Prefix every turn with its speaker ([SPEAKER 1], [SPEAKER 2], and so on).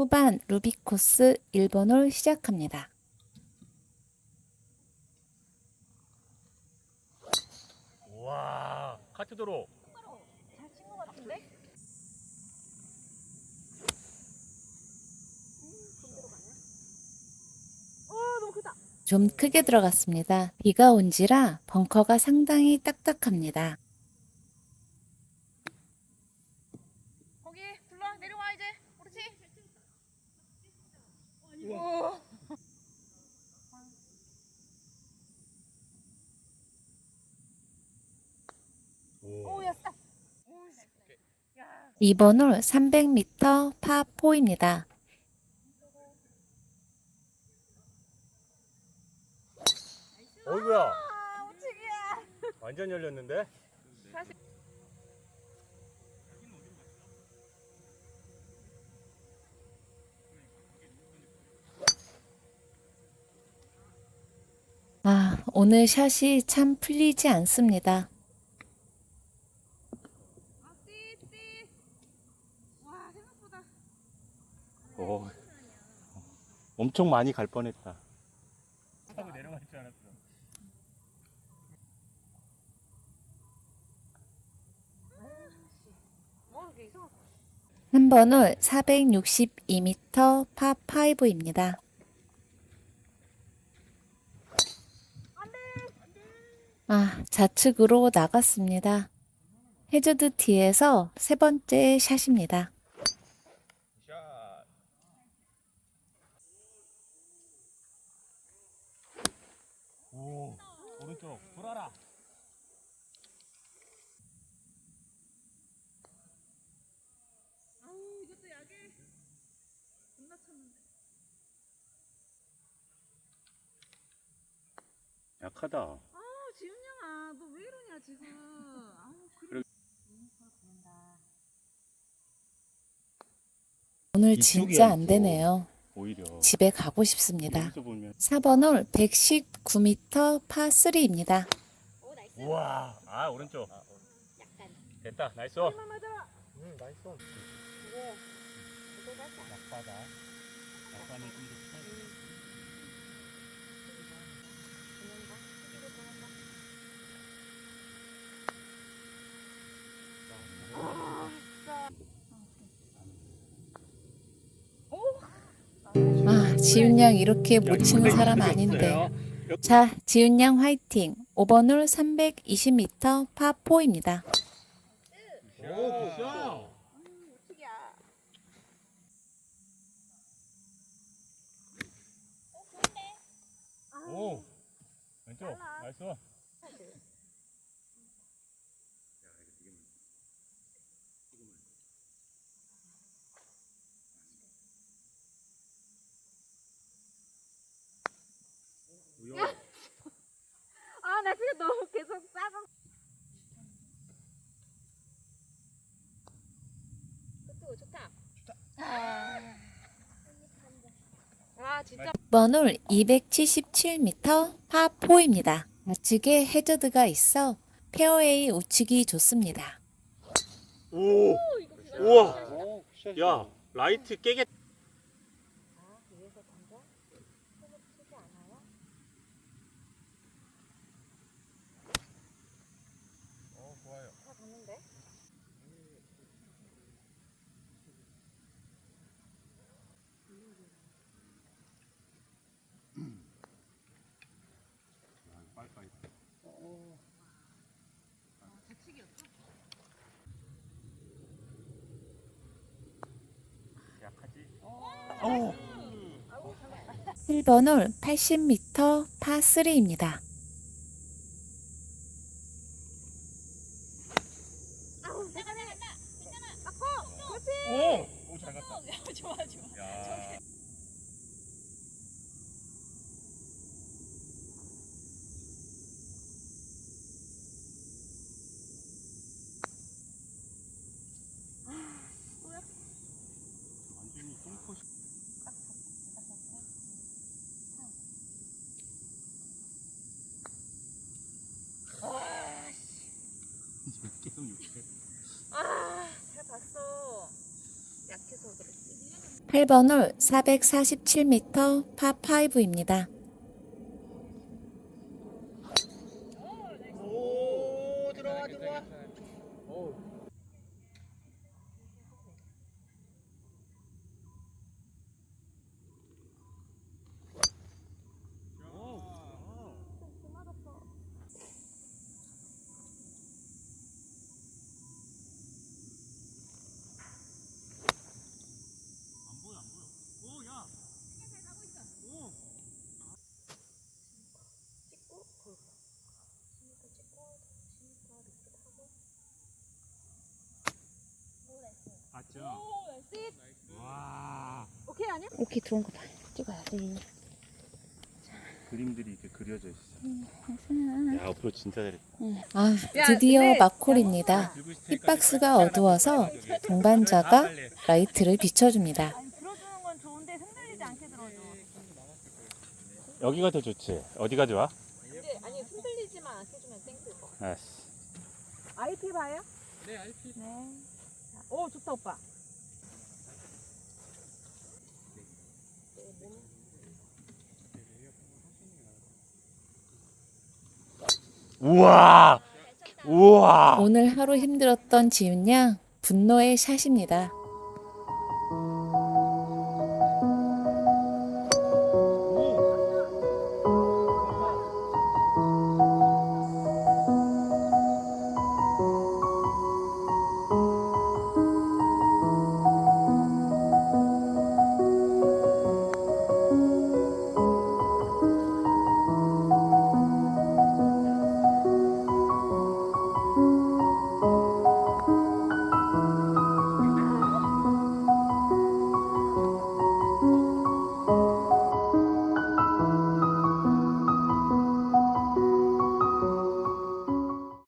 [SPEAKER 1] 후반 루비코스 1번 홀 시작합니다.
[SPEAKER 2] 와 카트 도로
[SPEAKER 1] 좀 크게 들어갔습니다. 비가 온지라 벙커가 상당히 딱딱합니다.
[SPEAKER 3] 거기 불러 내려와 이제 그렇지 야
[SPEAKER 1] 2번 홀 300m 파4입니다.
[SPEAKER 2] 어이구야
[SPEAKER 3] 아, 우측이야
[SPEAKER 2] 완전 열렸는데
[SPEAKER 3] 다시
[SPEAKER 1] 아, 오늘 샷이 참 풀리지 않습니다.
[SPEAKER 2] 오. 엄청 많이 갈 뻔했다 하고 내려갈 줄 알았어
[SPEAKER 1] 3번 홀 462m 파5입니다. 아, 좌측으로 나갔습니다. 해저드 티에서 세 번째 샷입니다.
[SPEAKER 2] 샷 오, 오른쪽 돌아라
[SPEAKER 3] 아우 이것도 약해 겁나 쳤는데
[SPEAKER 2] 약하다
[SPEAKER 3] 아 지훈양아 너 왜 이러냐 지금. 아우 그래.
[SPEAKER 1] 오늘 진짜 안. 되네요.
[SPEAKER 2] 오히려
[SPEAKER 1] 집에 가고 싶습니다.
[SPEAKER 2] 여기서 보면
[SPEAKER 1] 4번 홀 119m 파3입니다.
[SPEAKER 3] 오 나이스
[SPEAKER 2] 우와 아 오른쪽.
[SPEAKER 3] 약간
[SPEAKER 2] 됐다 나이스 응 나이스
[SPEAKER 3] 이거 이거 살짝
[SPEAKER 2] 약하다. 약간은 좀더
[SPEAKER 3] 도망가 이거 도망가
[SPEAKER 1] 아, 지훈 양 이렇게 못 치는 사람 아닌데. 자, 지훈 양 화이팅. 5번 홀 320m 파4입니다.
[SPEAKER 2] 오 굿샷
[SPEAKER 3] 우측이야
[SPEAKER 2] 오 왼쪽 나이스 우여
[SPEAKER 3] 아 나 지금 너무 계속 싸가 그것도 좋다. 와 진짜.
[SPEAKER 1] 6번 홀 277m 파4입니다. 좌측에 해저드가 있어 페어웨이 우측이 좋습니다.
[SPEAKER 2] 오. 우와. 야 라이트 깨겠 어.
[SPEAKER 1] 1번 홀 80m 파3입니다.
[SPEAKER 3] 아, 봤어. 약해서 그랬지.
[SPEAKER 1] 8번 홀 447m 파5입니다.
[SPEAKER 2] 오, 들어와, 들어와.
[SPEAKER 3] 오, 아니야?
[SPEAKER 1] 오케이 들어온 거 봐. 찍어야지.
[SPEAKER 2] 그림들이 이렇게 그려져 있어. 야 앞으로 진짜 잘했다.
[SPEAKER 1] 아,
[SPEAKER 3] 야,
[SPEAKER 1] 드디어
[SPEAKER 3] 근데-
[SPEAKER 1] 마콜입니다. 힙박스가 어두워서 동반자가 라이트를 비춰줍니다.
[SPEAKER 3] 들어주는 건 좋은데 흔들리지 않게 들어줘.
[SPEAKER 2] 여기가 더 좋지. 어디가 좋아?
[SPEAKER 3] 근데 아니 흔들리지만 않게 주면 거.
[SPEAKER 2] 알았어.
[SPEAKER 3] IP 봐요? 네 IP. 네. 자, 오 좋다 오빠.
[SPEAKER 2] 우와. 우와.
[SPEAKER 1] 오늘 하루 힘들었던 지훈 양 분노의 샷입니다.